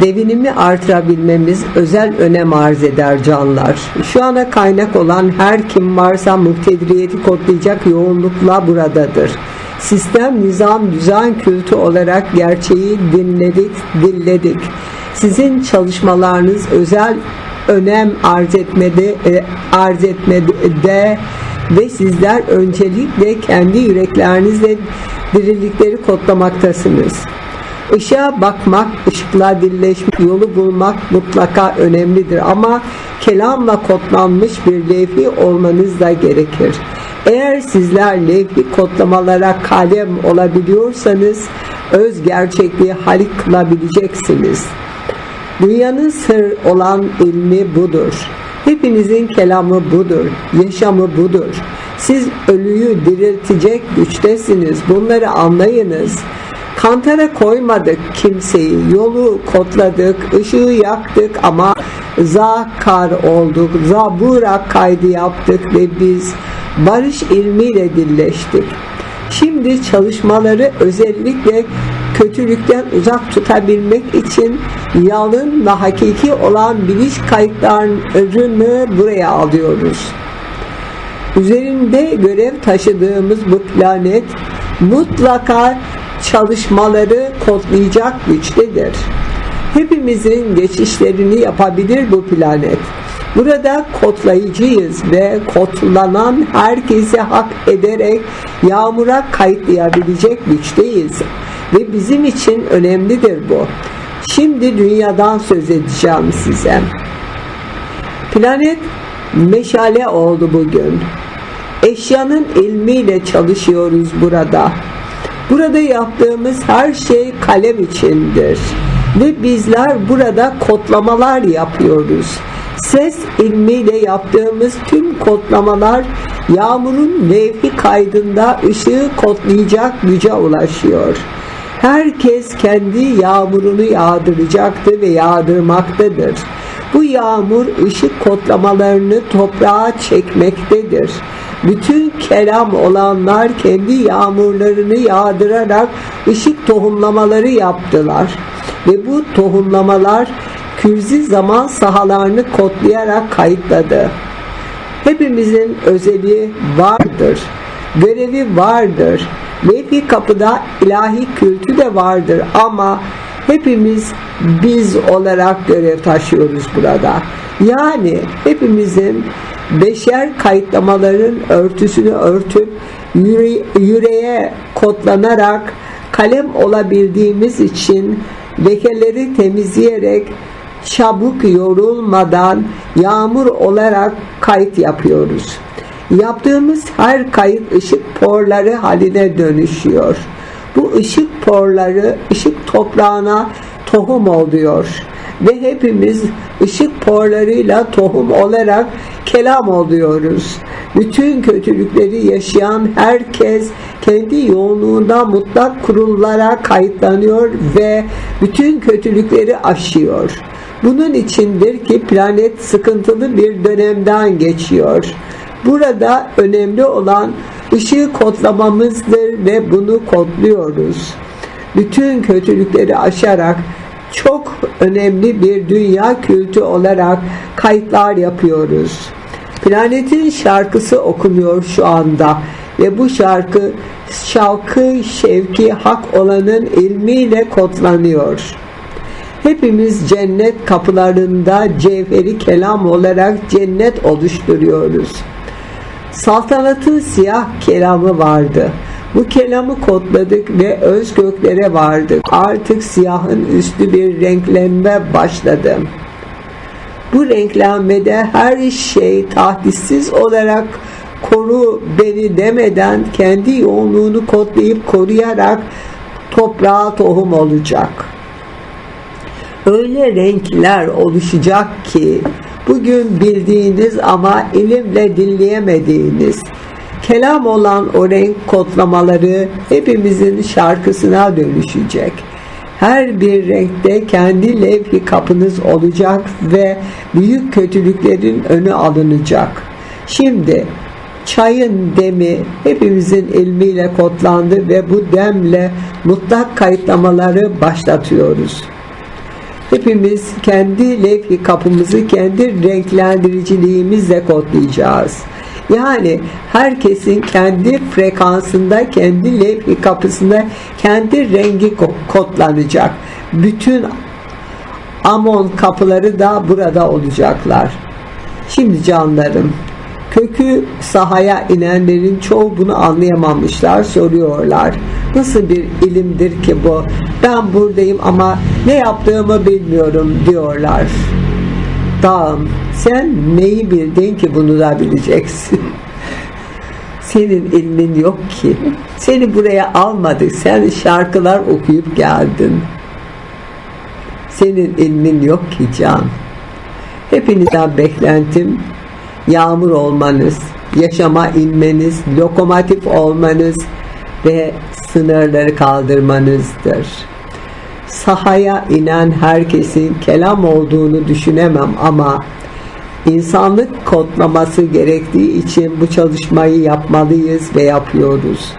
devinimi artırabilmemiz özel önem arz eder canlar. Şu ana kaynak olan her kim varsa muhtedriyeti kodlayacak yoğunlukla buradadır. Sistem, nizam, düzen, kültü olarak gerçeği dinledik, dilledik. Sizin çalışmalarınız özel önem arz etmede, e, arz etmede ve sizler öncelikle kendi yüreklerinizle dirilikleri kodlamaktasınız. Işığa bakmak, ışıkla dilleşmek, yolu bulmak mutlaka önemlidir ama kelamla kodlanmış bir levhi olmanız da gerekir. Eğer sizler levhi kodlamalara kalem olabiliyorsanız öz gerçekliği halik kılabileceksiniz. Dünyanın sır olan ilmi budur. Hepinizin kelamı budur, yaşamı budur. Siz ölüyü diriltecek güçtesiniz. Bunları anlayınız. Kantara koymadık kimseyi. Yolu kodladık, ışığı yaktık ama zakar olduk. Zabura kaydı yaptık ve biz barış ilmiyle dilleştik. Şimdi çalışmaları özellikle kötülükten uzak tutabilmek için yalın ve hakiki olan bilinç kayıtlarını buraya alıyoruz. Üzerinde görev taşıdığımız bu planet mutlaka çalışmaları kodlayacak güçtedir. Hepimizin geçişlerini yapabilir bu planet. Burada kodlayıcıyız ve kodlanan herkese hak ederek yağmura kayıtlayabilecek güçteyiz. Ve bizim için önemlidir bu. Şimdi dünyadan söz edeceğim size. Planet meşale oldu bugün. Eşyanın ilmiyle çalışıyoruz burada. Burada yaptığımız her şey kalem içindir. Ve bizler burada kodlamalar yapıyoruz. Ses ilmiyle yaptığımız tüm kodlamalar yağmurun levhi kaydında ışığı kodlayacak güce ulaşıyor. Herkes kendi yağmurunu yağdıracaktır ve yağdırmaktadır. Bu yağmur ışık kodlamalarını toprağa çekmektedir. Bütün kelam olanlar kendi yağmurlarını yağdırarak ışık tohumlamaları yaptılar. Ve bu tohumlamalar kürzi zaman sahalarını kodlayarak kayıtladı. Hepimizin özeli vardır. Görevi vardır. Levhi kapıda ilahi kültü de vardır ama hepimiz biz olarak görev taşıyoruz burada. Yani hepimizin beşer kayıtlamaların örtüsünü örtüp yüre yüreğe kodlanarak kalem olabildiğimiz için lekeleri temizleyerek çabuk yorulmadan yağmur olarak kayıt yapıyoruz. Yaptığımız her kayıt ışık porları haline dönüşüyor. Bu ışık porları ışık toprağına tohum oluyor ve hepimiz ışık porlarıyla tohum olarak kelam oluyoruz. Bütün kötülükleri yaşayan herkes kendi yoğunluğunda mutlak kurullara kayıtlanıyor ve bütün kötülükleri aşıyor. Bunun içindir ki planet sıkıntılı bir dönemden geçiyor. Burada önemli olan ışığı kodlamamızdır ve bunu kodluyoruz. Bütün kötülükleri aşarak çok önemli bir dünya kültü olarak kayıtlar yapıyoruz. Planetin şarkısı okunuyor şu anda ve bu şarkı şarkı şevki hak olanın ilmiyle kodlanıyor. Hepimiz cennet kapılarında cevheri kelam olarak cennet oluşturuyoruz. Saltanatın siyah kelamı vardı. Bu kelamı kodladık ve öz göklere vardık. Artık siyahın üstü bir renklenme başladı. Bu renklenmede her şey tahdissiz olarak koru beni demeden kendi yoğunluğunu kodlayıp koruyarak toprağa tohum olacak. Öyle renkler oluşacak ki bugün bildiğiniz ama ilimle dinleyemediğiniz kelam olan o renk kodlamaları hepimizin şarkısına dönüşecek. Her bir renkte kendi levhi kapınız olacak ve büyük kötülüklerin önü alınacak. Şimdi çayın demi hepimizin ilmiyle kodlandı ve bu demle mutlak kayıtlamaları başlatıyoruz. Hepimiz kendi levh-i kapımızı kendi renklendiriciliğimizle kodlayacağız. Yani herkesin kendi frekansında, kendi levh-i kapısında kendi rengi ko- kodlanacak. Bütün Amon kapıları da burada olacaklar. Şimdi canlarım, kökü sahaya inenlerin çoğu bunu anlayamamışlar, soruyorlar. Nasıl bir ilimdir ki bu? Ben buradayım ama ne yaptığımı bilmiyorum diyorlar. Dağım, sen neyi bildin ki bunu da bileceksin? Senin ilmin yok ki. Seni buraya almadık. Sen şarkılar okuyup geldin. Senin ilmin yok ki can. Hepinizden beklentim yağmur olmanız, yaşama inmeniz, lokomotif olmanız ve sınırları kaldırmanızdır. Sahaya inen herkesin kelam olduğunu düşünemem ama insanlık kodlaması gerektiği için bu çalışmayı yapmalıyız ve yapıyoruz.